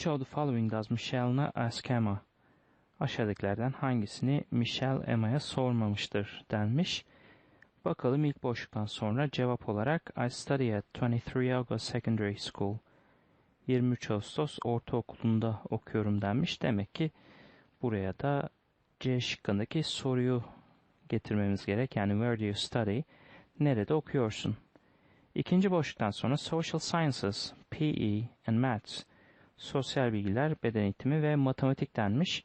Which of the following does Michelle not ask Emma? Aşağıdakilerden hangisini Michelle Emma'ya sormamıştır denmiş. Bakalım ilk boşluktan sonra cevap olarak I study at 23 August Secondary School. 23 Ağustos ortaokulunda okuyorum denmiş. Demek ki buraya da C şıkkındaki soruyu getirmemiz gerek. Yani where do you study? Nerede okuyorsun? İkinci boşluktan sonra Social Sciences, PE and Maths, sosyal bilgiler, beden eğitimi ve matematik denmiş.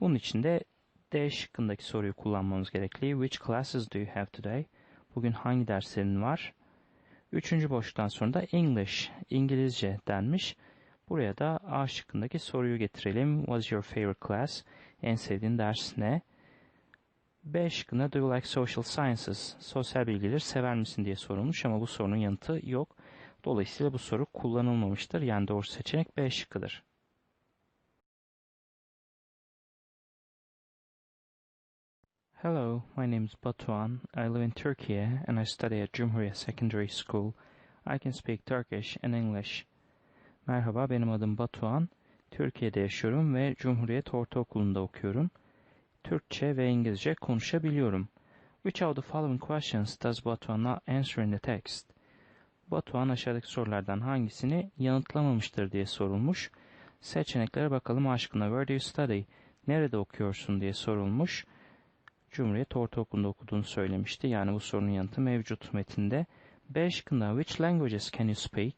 Bunun için de D şıkkındaki soruyu kullanmamız gerekli. Which classes do you have today? Bugün hangi derslerin var? Üçüncü boşluktan sonra da English, İngilizce denmiş. Buraya da A şıkkındaki soruyu getirelim. What's your favorite class? En sevdiğin ders ne? B şıkkında Do you like social sciences? Sosyal bilgileri sever misin diye sorulmuş ama bu sorunun yanıtı yok. Dolayısıyla bu soru kullanılmamıştır. Yani doğru seçenek B şıkkıdır. Hello, my name is Batuhan. I live in Turkey and I study at Cumhuriyet Secondary School. I can speak Turkish and English. Merhaba, benim adım Batuhan. Türkiye'de yaşıyorum ve Cumhuriyet Ortaokulu'nda okuyorum. Türkçe ve İngilizce konuşabiliyorum. Which of the following questions does Batuhan not answer in the text? Batuhan aşağıdaki sorulardan hangisini yanıtlamamıştır diye sorulmuş. Seçeneklere bakalım aşkına. Where do you study? Nerede okuyorsun diye sorulmuş. Cumhuriyet Ortaokulu'nda okuduğunu söylemişti. Yani bu sorunun yanıtı mevcut metinde. B şıkkında which languages can you speak?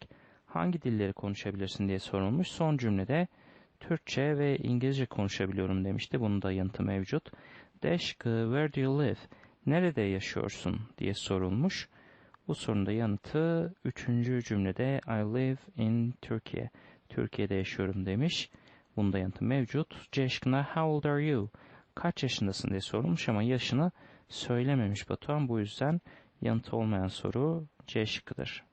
Hangi dilleri konuşabilirsin diye sorulmuş. Son cümlede Türkçe ve İngilizce konuşabiliyorum demişti. Bunun da yanıtı mevcut. D şıkkı where do you live? Nerede yaşıyorsun diye sorulmuş. Bu sorunun da yanıtı üçüncü cümlede I live in Turkey. Türkiye'de yaşıyorum demiş. Bunun da yanıtı mevcut. C şıkkında how old are you? Kaç yaşındasın diye sorulmuş ama yaşını söylememiş Batuhan. Bu yüzden yanıtı olmayan soru C şıkkıdır.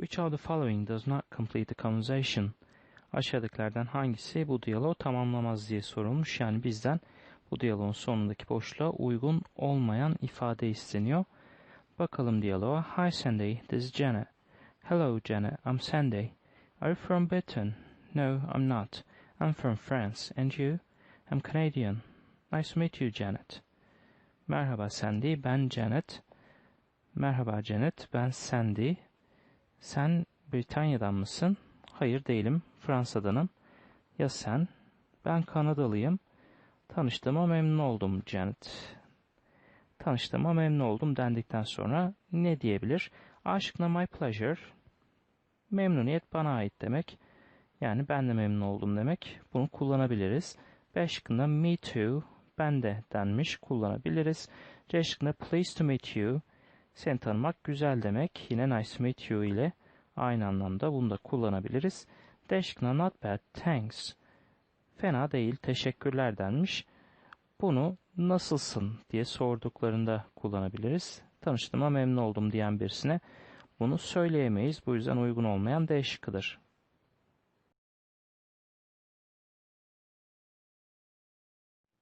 Which of the following does not complete the conversation? Aşağıdakilerden hangisi bu diyaloğu tamamlamaz diye sorulmuş. Yani bizden bu diyaloğun sonundaki boşluğa uygun olmayan ifade isteniyor. Bakalım diyaloğa. Hi Sandy, this is Janet. Hello Janet, I'm Sandy. Are you from Britain? No, I'm not. I'm from France. And you? I'm Canadian. Nice to meet you, Janet. Merhaba Sandy, ben Janet. Merhaba Janet, ben Sandy. Sen Britanya'dan mısın? Hayır değilim, Fransa'danım. Ya sen? Ben Kanadalıyım. Tanıştığıma memnun oldum Janet. Tanıştığıma memnun oldum dendikten sonra ne diyebilir? Aşkına my pleasure. Memnuniyet bana ait demek. Yani ben de memnun oldum demek. Bunu kullanabiliriz. B şıkkında me too. Ben de denmiş. Kullanabiliriz. C şıkkında pleased to meet you. Seni tanımak güzel demek. Yine nice to meet you ile aynı anlamda bunu da kullanabiliriz. D not bad. Thanks. Fena değil. Teşekkürler denmiş. Bunu nasılsın diye sorduklarında kullanabiliriz. Tanıştığıma memnun oldum diyen birisine bunu söyleyemeyiz. Bu yüzden uygun olmayan D şıkkıdır.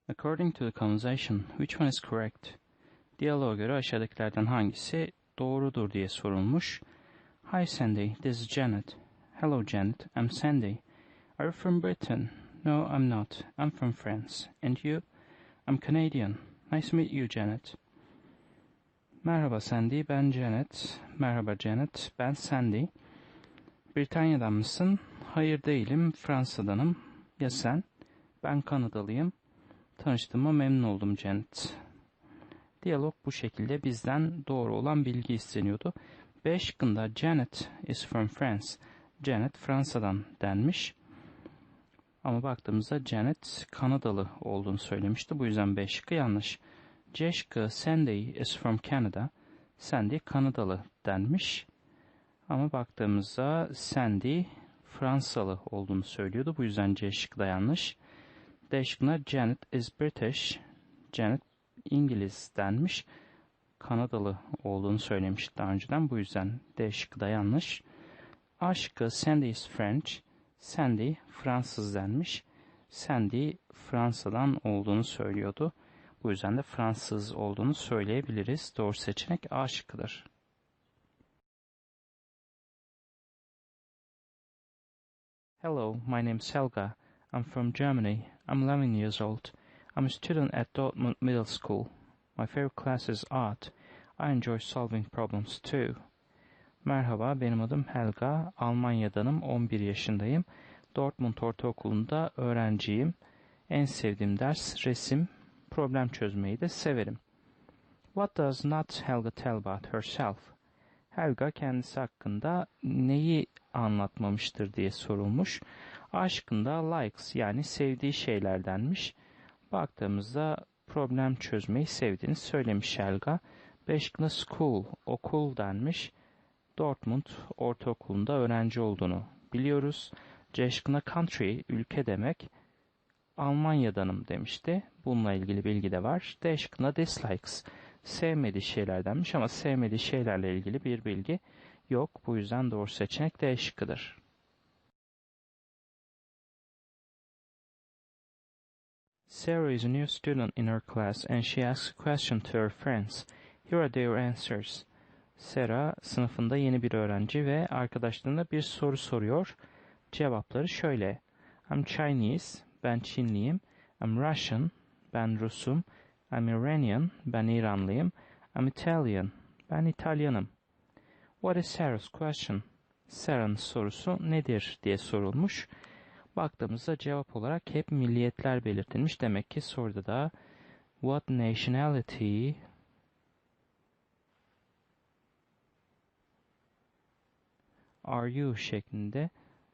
According to the conversation, which one is correct? Diyaloğa göre aşağıdakilerden hangisi doğrudur diye sorulmuş. Hi Sandy, this is Janet. Hello Janet, I'm Sandy. Are you from Britain? No, I'm not. I'm from France. And you? I'm Canadian. Nice to meet you, Janet. Merhaba Sandy, ben Janet. Merhaba Janet, ben Sandy. Britanya'dan mısın? Hayır değilim, Fransa'danım. Ya sen? Ben Kanadalıyım. Tanıştığıma memnun oldum Janet. Diyalog bu şekilde bizden doğru olan bilgi isteniyordu. B şıkkında Janet is from France. Janet Fransa'dan denmiş. Ama baktığımızda Janet Kanadalı olduğunu söylemişti. Bu yüzden B şıkkı yanlış. C şıkkı Sandy is from Canada. Sandy Kanadalı denmiş. Ama baktığımızda Sandy Fransalı olduğunu söylüyordu. Bu yüzden C şıkkı da yanlış. D şıkkına Janet is British. Janet İngiliz denmiş. Kanadalı olduğunu söylemiş daha önceden. Bu yüzden D şıkkı da yanlış. A şıkkı Sandy is French. Sandy Fransız denmiş. Sandy Fransa'dan olduğunu söylüyordu. Bu yüzden de Fransız olduğunu söyleyebiliriz. Doğru seçenek A şıkkıdır. Hello, my name is Helga. I'm from Germany. I'm 11 years old. I'm a student at Dortmund Middle School. My favorite class is art. I enjoy solving problems too. Merhaba, benim adım Helga. Almanya'danım, 11 yaşındayım. Dortmund Ortaokulu'nda öğrenciyim. En sevdiğim ders resim, problem çözmeyi de severim. What does not Helga tell about herself? Helga kendisi hakkında neyi anlatmamıştır diye sorulmuş. Aşkında likes yani sevdiği şeylerdenmiş. Baktığımızda problem çözmeyi sevdiğini söylemiş Helga. Beşik'le school, okul denmiş. Dortmund ortaokulunda öğrenci olduğunu biliyoruz. Ceşkına country, ülke demek. Almanya'danım demişti. Bununla ilgili bilgi de var. Deşkına dislikes, sevmediği şeylerdenmiş ama sevmediği şeylerle ilgili bir bilgi yok. Bu yüzden doğru seçenek D şıkkıdır. Sarah is a new student in her class and she asks a question to her friends. Here are their answers. Sarah sınıfında yeni bir öğrenci ve arkadaşlarına bir soru soruyor. Cevapları şöyle. I'm Chinese, ben Çinliyim. I'm Russian, ben Rusum. I'm Iranian, ben İranlıyım. I'm Italian, ben İtalyanım. What is Sarah's question? Sarah'ın sorusu nedir diye sorulmuş. Baktığımızda cevap olarak hep milliyetler belirtilmiş. Demek ki soruda da what nationality are you şeklinde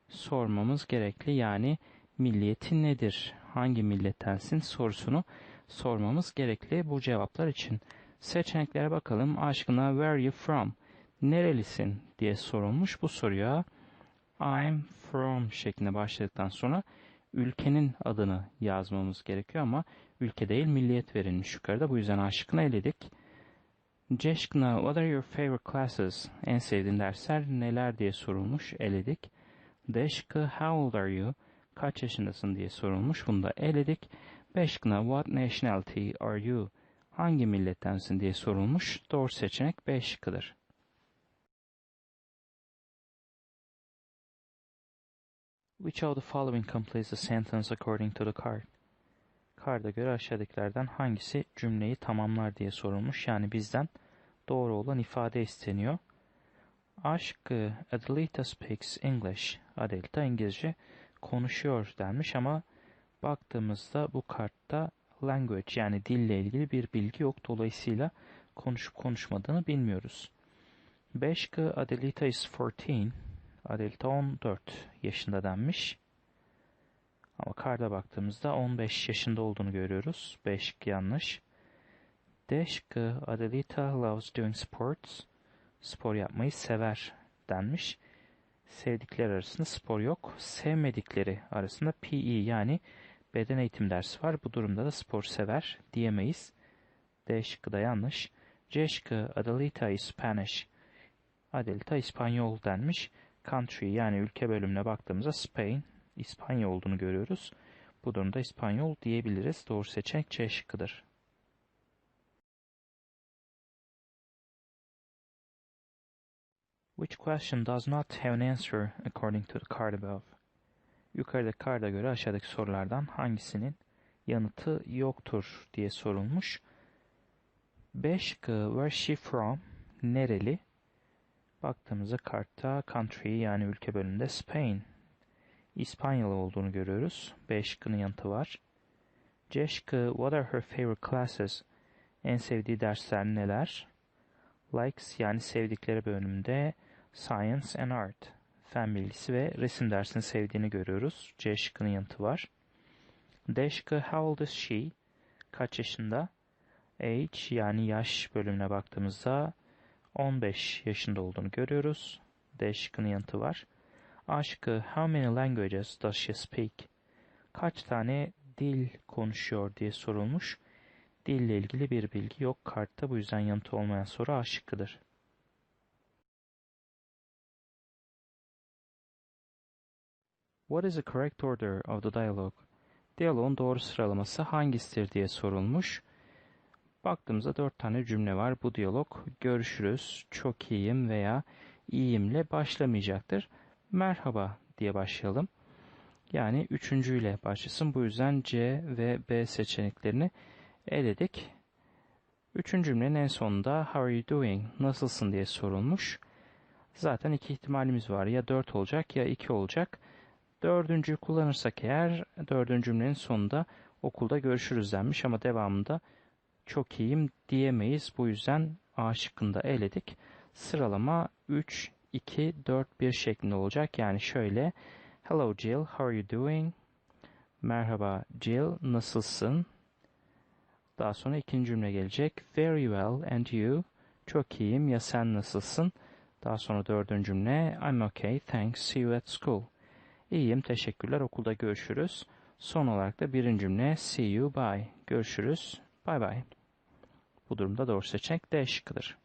sormamız gerekli. Yani milliyetin nedir? Hangi millettensin sorusunu sormamız gerekli bu cevaplar için. Seçeneklere bakalım. Aşkına where are you from? Nerelisin diye sorulmuş bu soruya. I'm from şeklinde başladıktan sonra ülkenin adını yazmamız gerekiyor ama ülke değil milliyet verilmiş yukarıda. Bu yüzden aşkına eledik. Ceşkına what are your favorite classes? En sevdiğin dersler neler diye sorulmuş. Eledik. Deşkı how old are you? Kaç yaşındasın diye sorulmuş. Bunu da eledik. Beşkına what nationality are you? Hangi millettensin diye sorulmuş. Doğru seçenek B şıkkıdır. Which of the following completes the sentence according to the card? Karda göre aşağıdakilerden hangisi cümleyi tamamlar diye sorulmuş. Yani bizden doğru olan ifade isteniyor. Aşk Adelita speaks English. Adelita İngilizce konuşuyor denmiş ama baktığımızda bu kartta language yani dille ilgili bir bilgi yok. Dolayısıyla konuşup konuşmadığını bilmiyoruz. Beşkı Adelita is 14. Adelita 14 yaşında denmiş. Ama karda baktığımızda 15 yaşında olduğunu görüyoruz. 5 yanlış. D şıkkı Adelita loves doing sports. Spor yapmayı sever denmiş. Sevdikleri arasında spor yok. Sevmedikleri arasında PE yani beden eğitim dersi var. Bu durumda da spor sever diyemeyiz. D şıkkı da yanlış. C şıkkı Adelita is Spanish. Adelita İspanyol denmiş. Country yani ülke bölümüne baktığımızda Spain, İspanya olduğunu görüyoruz. Bu durumda İspanyol diyebiliriz. Doğru seçenek C şıkkıdır. Which question does not have an answer according to the card above? Yukarıdaki karda göre aşağıdaki sorulardan hangisinin yanıtı yoktur diye sorulmuş. 5 Where she from? Nereli? Baktığımızda kartta country yani ülke bölümünde Spain, İspanyalı olduğunu görüyoruz. B şıkkının yanıtı var. C şıkkı what are her favorite classes? En sevdiği dersler neler? Likes yani sevdikleri bölümünde Science and Art, fen bilgisi ve resim dersini sevdiğini görüyoruz. C şıkkının yanıtı var. D şıkkı how old is she? Kaç yaşında? Age yani yaş bölümüne baktığımızda 15 yaşında olduğunu görüyoruz. D şıkkının yanıtı var. A şıkkı How many languages does she speak? Kaç tane dil konuşuyor diye sorulmuş. Dille ilgili bir bilgi yok kartta bu yüzden yanıtı olmayan soru A şıkkıdır. What is the correct order of the dialogue? Diyaloğun doğru sıralaması hangisidir diye sorulmuş. Baktığımızda dört tane cümle var. Bu diyalog görüşürüz, çok iyiyim veya iyiyimle başlamayacaktır. Merhaba diye başlayalım. Yani üçüncüyle başlasın. Bu yüzden C ve B seçeneklerini eledik. Üçüncü cümlenin en sonunda How are you doing? Nasılsın diye sorulmuş. Zaten iki ihtimalimiz var. Ya 4 olacak ya 2 olacak. Dördüncüyü kullanırsak eğer dördüncü cümlenin sonunda okulda görüşürüz denmiş ama devamında çok iyiyim diyemeyiz. Bu yüzden A şıkkında eledik. Sıralama 3, 2, 4, 1 şeklinde olacak. Yani şöyle Hello Jill, how are you doing? Merhaba Jill, nasılsın? Daha sonra ikinci cümle gelecek. Very well and you? Çok iyiyim ya sen nasılsın? Daha sonra dördüncü cümle. I'm okay, thanks, see you at school. İyiyim, teşekkürler, okulda görüşürüz. Son olarak da birinci cümle. See you, bye. Görüşürüz, bye bye. Bu durumda doğru seçenek D şıkkıdır.